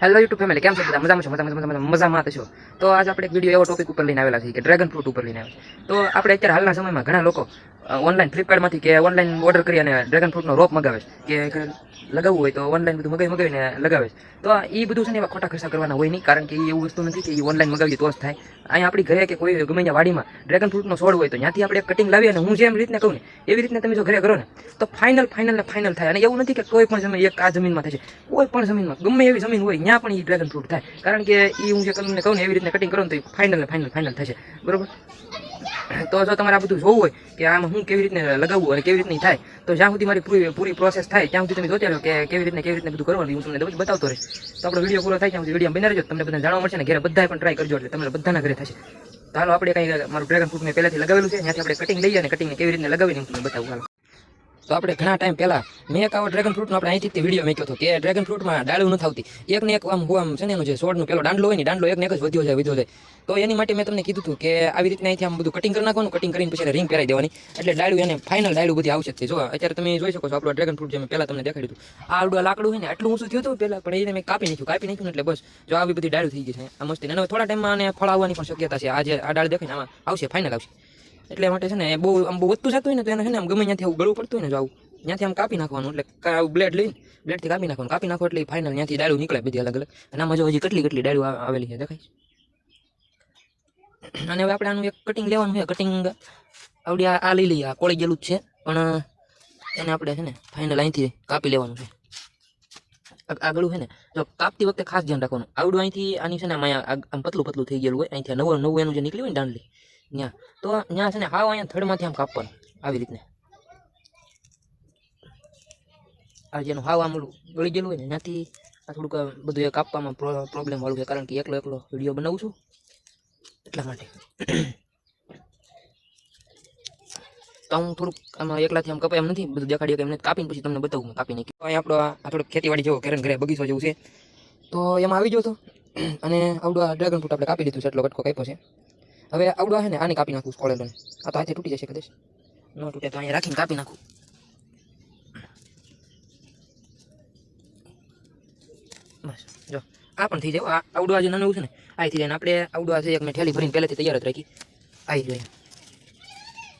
Hello YouTube family કેમ છો બધા? મજામાં છો? મજામાં મજામાં મજામાં થશો તો આજ આપણે એક વીડિયો એવો ટોપિક ઉપર લઈને આવેલા છે કે ડ્રેગન ફ્રૂટ ઉપર લઈને આવે તો આપણે અત્યારે હાલના સમયમાં ઘણા લોકો ઓનલાઈન ફ્લિપકાર્ટમાંથી કે ઓનલાઈન ઓર્ડર કરી અને ડ્રેગન ફ્રૂટનો રોપ મગાવે છે, કે લગાવવું હોય તો ઓનલાઈન બધું મગાવી, મગાવીને લગાવે છે. તો એ બધું છે ને એવા ખોટા ખર્ચા કરવાના હોય નહીં, કારણ કે એ એવું વસ્તુ નથી કે એ ઓનલાઈન મગાવીએ તો જ થાય. અહીંયા આપણી ઘરે કે કોઈ ગમે ત્યાં વાડીમાં ડ્રેગન ફ્રૂટનો છોડ હોય તો ત્યાંથી આપણે કટિંગ લાવીએ અને હું જેમ રીતને કહું ને, એવી રીતને તમે જો ઘરે કરો ને, તો ફાઇનલ ફાઇનલ ને ફાઇનલ થાય. અને એવું નથી કે કોઈ પણ જમીન, એક આ જમીનમાં થશે કોઈ પણ જમીનમાં, ગમે એવી જમીન હોય, ત્યાં પણ એ ડ્રેગન ફ્રૂટ થાય. કારણ કે એ હું જે તમને કહું ને, એવી રીતને કટિંગ કરો ને તો ફાઇનલ ને ફાઇનલ ફાઇનલ થશે બરોબર? તો જો તમારે આ બધું જોવું હોય કે આમાં હું કેવી રીતને લગાવવું અને કેવી રીતની થાય, તો જ્યાં સુધી મારી પૂરી પૂરી પ્રોસેસ થાય, ત્યાં સુધી તમે જોતા રહો કે કેવી રીતને કેવી રીતને બધું કરવાનું, હું તમને બતાવતો રહીશ. તો આપણો વીડિયો પૂરો થાય ત્યાં સુધી વીડિયો બનાવી તમને બધાને જાણવા મળશે ને ઘરે બધાએ પણ ટ્રાય કરજો, એટલે તમને બધાના ઘરે થશે. તો હાલો, આપણે કંઈ મારું ડ્રેગન ફ્રૂટ મેં પહેલાંથી લગાવેલું છે, ત્યાંથી આપણે કટિંગ લઈએ અને કટિંગને કેવી રીતને લગાવીને હું તમને બતાવું તો આપણે ઘણા ટાઈમ પહેલા મેં એક આવો ડ્રેગન ફ્રૂટનો આપણે અહીંથી વીડિયો મેક્યો હતો કે ડ્રેગન ફ્રૂટમાં ડાળું નથી આવતી એક ને એક આમ આમ છે ને એનું જે છોડનું પેલો દાંડલો હોય ને દાંડલો એકને એક જ વધ્યો જાય વધ્યો જાય. તો એની માટે મેં તમને કીધું હતું કે આવી રીતના અહીંથી આમ બધું કટિંગ કરી નાખવાનું કટિંગ કરીને પછી રિંગ પહેરાઈ દેવાની. એટલે ડાળું એને ફાઇનલ ડાળું બધી આવશે જ અત્યારે તમે જોઈ શકો છો આપણું ડ્રેગન ફ્રૂટ જે મેં પહેલાં તમને દેખાડ્યું હતું. આ આવડું લાકડું હોય ને, આટલું ઊંચું થયું હતું પહેલાં, પણ એને મેં કાપી નાખ્યું કાપી નાખ્યું એટલે બસ, જો આવી બધી ડાળું થઈ ગઈ છે. આ મસ્તી અને થોડા ટાઈમમાં આને ફળ આવવાની પણ શક્યતા છે. આ જે, આ ડાળ દેખાય આમાં આવશે ફાઇનલ આવશે. એટલે માટે છે ને એ બહુ આમ બહુ વધતું જતું હોય ને તો એને છે ને આમ ગમે ત્યાંથી આવું ગળવું પડતું હોય ને જો આવું, ત્યાંથી આમ કાપી નાખવાનું. એટલે આવું બ્લેડ લઈને, બ્લેડથી કાપી નાખવાનું. કાપી નાખો એટલે ફાઇનલ ત્યાંથી ડાળું નીકળે બધી અલગ અલગ અને આમાં જો હજી કેટલી કેટલી ડાળું આવેલી છે દેખાય અને હવે આપણે આનું એક કટિંગ લેવાનું છે. કટિંગ આવડી આ લઈ લઈએ. આ કોળી ગયેલું જ છે. પણ, એને આપણે છે ને ફાઇનલ અહીંથી કાપી લેવાનું છે. આ- આ છે ને, જો કાપતી વખતે ખાસ ધ્યાન રાખવાનું. આવડું અહીંથી આની છે ને આમ પતલું પતલું થઈ ગયેલું હોય. અહીંથી નવું નવું એનું જે નીકળ્યું હોય ને દાંડલી ત્યાં તો ત્યાં છે ને હાવ અહીંયા થડમાંથી આમ કાપવાનું. આવી રીતને. આ જેનું હાવ આમ ગળી ગયેલું હોય ને, ત્યાંથી આ થોડુંક બધું એ કાપવામાં પ્રોબ્લેમ વાળું છે, કારણ કે એકલો એકલો વીડિયો બનાવું છું. એટલા માટે. તો હું થોડુંક આમાં એકલાથી આમ કપાય એમ નથી, બધું દેખાડી કે એમને કાપીને પછી તમને બતાવું કાપીને અહીં આપણો આ થોડોક ખેતીવાડી જેવો ઘરે ઘરે બગીચો જેવું છે. તો એમાં આવી ગયો તો. અને આવડું આ ડ્રેગન ફ્રૂટ આપણે કાપી દીધું છે એટલો કટકો કાપ્યો છે. હવે આવડું આ છે ને, આને કાપી નાખું સ્કોલેલોને આ તો હાથે તૂટી જશે કદાચ. ન તૂટે તો અહીંયા રાખીને કાપી નાખું. બસ, જો, આ પણ થઈ જાય આ આવડું આ જે નાનું છે ને આ થઈ જાય ને આપણે આવડું આ છે એક મેં ઠેલી ભરીને પહેલેથી તૈયાર જ રાખી. આવી જોઈએ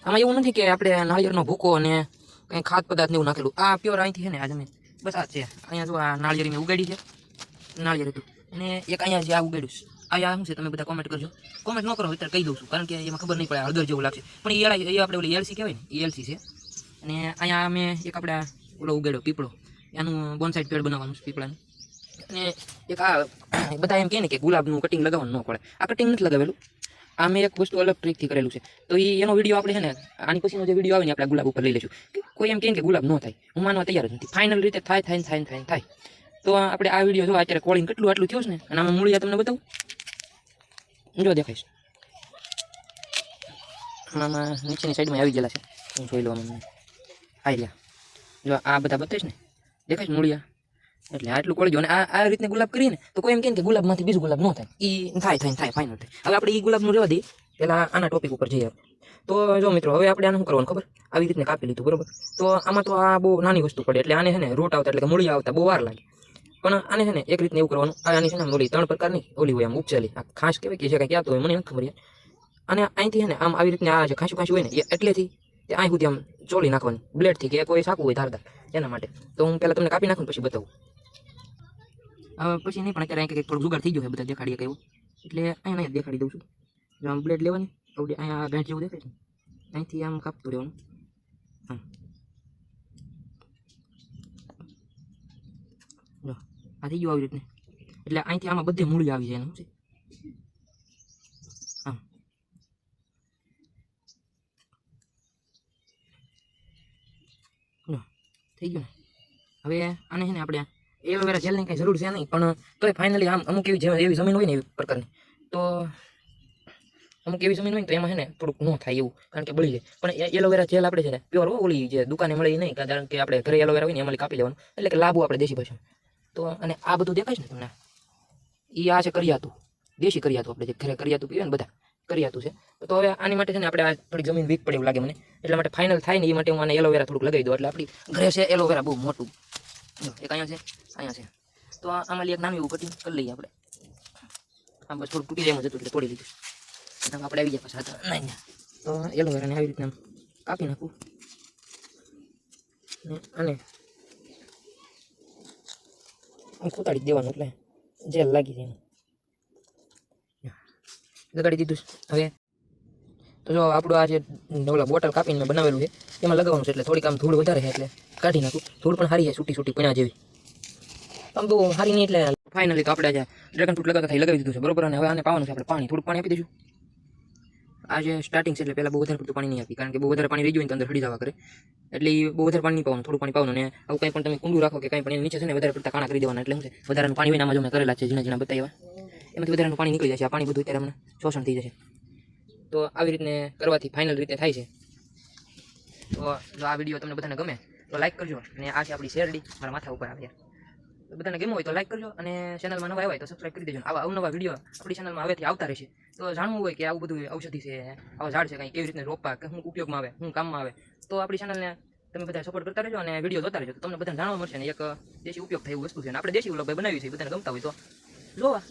આમાં એવું નથી કે આપણે નાળિયેરનો ભૂકો અને કંઈ ખાદ પદાર્થ ને એવું નાખેલું. આ પ્યોર અહીંથી છે ને, આ જમીન. બસ આ જ છે. અહીંયા જો આ નાળિયેરી મેં ઉગાડી છે. નાળિયેર હતું. અને એક અહીંયા જે આ ઉગાડ્યું છે, આ શું છે, તમે બધા કોમેન્ટ કરજો. કોમેન્ટ ન કરો અત્યારે કહી દઉં છું, કારણ કે એમાં ખબર નહીં પડે, હળદર જેવું લાગશે. પણ એ એ આપણે ઓલી એલસી કહેવાય ને એલસી છે. અને અહીંયા અમે એક આપણે ઓલો ઉગાડ્યો, પીપળો. એનું બોનસાઇડ પેડ બનાવવાનું છે પીપળાનું. અને એક આ બધા એમ કહે ને કે ગુલાબનું કટિંગ લગાવવાનું ન પડે. આ કટિંગ નથી લગાવેલું. આ મેં એક વસ્તુ અલગ ટ્રીકથી કરેલું છે. તો એ એનો વીડિયો આપણે છે ને, આની પછીનો જે વીડિયો આવે ને આપણે ગુલાબ ઉપર લઈ લઈશું કોઈ એમ કહે કે ગુલાબ ન થાય. હું માનવા તૈયાર જ નથી. ફાઇનલ રીતે થાય થાય થાય થાય થાય. તો આપણે આ વીડિયો જો અત્યારે કોલિંગ કેટલું આટલું થયું છે ને? અને આમાં મૂળિયા તમને બતાવું? જો દેખાઈશ આમાં નીચેની સાઈડમાં આવી ગયેલા છે. હું જોઈ લઉં મને આવી ગયા જો આ બધા બતાવીશ ને? દેખાય મૂળિયા? એટલે આટલું કોળી અને આ આ રીતને ગુલાબ કરીએ ને, તો કોઈ એમ કે ગુલાબમાંથી બીજું ગુલાબ ન થાય. એ થાય થાય થાય ફાઇનલ થાય. હવે આપણે એ ગુલાબનું રહેવા દઈએ. પહેલાં આના ટોપિક ઉપર જઈએ. તો જો મિત્રો, હવે આપણે આને શું કરવાનું ખબર? આવી રીતને કાપી લીધું, બરોબર? તો આમાં તો આ બહુ નાની વસ્તુ પડે. એટલે આને છે ને રોટ આવતા, એટલે મૂળિયા આવતા, બહુ વાર લાગે. પણ આને છે ને એક રીતને એવું કરવાનું આની છે ને ઓલી ત્રણ પ્રકારની ઓલી હોય આમ ઉપચેલી. આ ખાસ કહેવાય કે છે કંઈ ક્યાં તો હોય, મને નથી ખબર. અને અહીંથી છે ને આમ આવી રીતને આ જે ખાંસું ખાંસું હોય ને, એ એટલેથી તે અહીં સુધી આમ ચોલી નાખવાની. બ્લેડથી કે કોઈ સાકું હોય ધારદાર, એના માટે. તો હું પહેલાં તમને કાપી નાખું પછી બતાવું. હવે પછી નહીં, પણ અત્યારે અહીં કંઈક થોડું જુગાડ થઈ ગયો છે, બધા દેખાડીએ કહ્યું એટલે અહીંયા નહીં, દેખાડી દઉં છું. જો આમ બ્લેડ લેવાની આવડી અહીંયા ગાંઠ જેવું દેખાય અહીંથી આમ કાપતું રહેવાનું. આમ જો આ થઈ આવી રીતને એટલે અહીંથી આમાં બધે મૂળી આવી જાય એનું છે થઈ ગયું હવે આને છે ને આપણે એલોવેરા જેલની કંઈ જરૂર છે નહીં, પણ તોય ફાઇનલી આમ અમુક એવી એવી જમીન હોય ને એવી પ્રકારની. તો અમુક એવી જમીન હોય તો એમાં છે ને થોડુંક ન થાય એવું, કારણ કે બળી જાય. પણ એ એલોવેરા જેલ આપણે છે ને પ્યોર ઓલી જે દુકાને મળે નહીં, કારણ કે આપણે ઘરે એલોવેરા હોય ને એમાં કાપી લેવાનું. એટલે કે લાભો આપણે દેશી ભાષામાં. તો અને આ બધું દેખાય છે ને તમને? એ આ છે કરિયાતું. દેશી કરિયાતું આપણે જે ઘરે કરિયાતું પીવે ને બધા, કરિયાતું છે. તો હવે આની માટે છે ને આપણે આ થોડી જમીન વીક પડે એવું લાગે મને. એટલા માટે ફાઇનલ થાય ને એ માટે હું આને એલોવેરા થોડુંક લગાવી દઉં. એટલે આપણી ઘરે છે એલોવેરા બહુ મોટું. એક અહીંયા છે અહીંયા છે. તો આમાં એક નાનું એવું કટિંગ કરી લઈએ આપણે. આમ બસ થોડું તૂટી જાય હતું એટલે તોડી લીધું. એટલે આપણે આવી ગયા પાછા હતા. નહીં તો એલોવેરાને આવી રીતના કાપી નાખું. અને આમ ખૂતાડી દેવાનું એટલે જેલ લાગી જાય. લગાડી દીધું. હવે તો જો આપણું આ જે ઓલા બોટલ કાપીને મેં બનાવેલું છે, એમાં લગાવવાનું છે એટલે થોડીક આમ ધૂળ વધારે છે એટલે કાઢી નાખું ધૂળ પણ સારી છે છૂટી છૂટી પીણા જેવી આમ બહુ સારી નહીં એટલે ફાઇનલી તો આપણે આજે ડ્રેગન ફ્રૂટ લગાવતા લગાવી દીધું છે, બરોબર અને હવે આને પાવાનું છે, આપણે પાણી થોડું પાણી આપી દઈશું આ જે સ્ટાર્ટિંગ છે એટલે પહેલાં બહુ વધારે પડતું પાણી નહીં આપી કારણ કે બહુ વધારે પાણી રહી ગયું તો અંદર હળી જવા કરે. એટલે એ બહુ વધારે પાણી પાવાનું, થોડું પાણી પાવાનું ને આવું કંઈ પણ તમે કુંડું રાખો કે કંઈ પણ નીચે છે ને વધારે પડતા કાણા કરી દેવાના, એટલે શું છે? વધારાનું પાણી આમાં જો મેં કરેલા છે, ઝીણા ઝીણા બતાવ્યા. એમાંથી વધારાનું પાણી નીકળી જશે આ પાણી બધું અત્યારે અમને શોષણ થઈ જશે. તો આવી રીતને કરવાથી ફાઇનલ રીતે થાય છે. તો જો આ વીડિયો તમને બધાને ગમે, તો લાઈક કરજો અને આ છે આપણી શેરડી, મારા માથા ઉપર આવે તો બધાને ગમ્યું હોય તો લાઈક કરજો અને ચેનલમાં નવા આવે તો સબસ્ક્રાઈબ કરી દેજો. આવા અવનવા વીડિયો આપણી ચેનલમાં હવેથી આવતા રહેશે. તો જાણવું હોય કે આવું બધું ઔષધિ છે, આવા ઝાડ છે કંઈ, કેવી રીતે રોપવા, કે શું ઉપયોગમાં આવે શું કામમાં આવે, તો આપણી ચેનલને તમે બધા સપોર્ટ કરતા રહેજો અને વીડિયો જોતા રહેજો. તો તમને બધાને જાણવા મળશે ને એક દેશી ઉપયોગ થાય વસ્તુ છે. અને આપણે દેશી વ્લોગ બનાવી છે બધાને ગમતા હોય તો જોવા.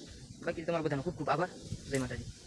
બાકી તમારા બધાનો ખૂબ ખૂબ આભાર. જય માતાજી.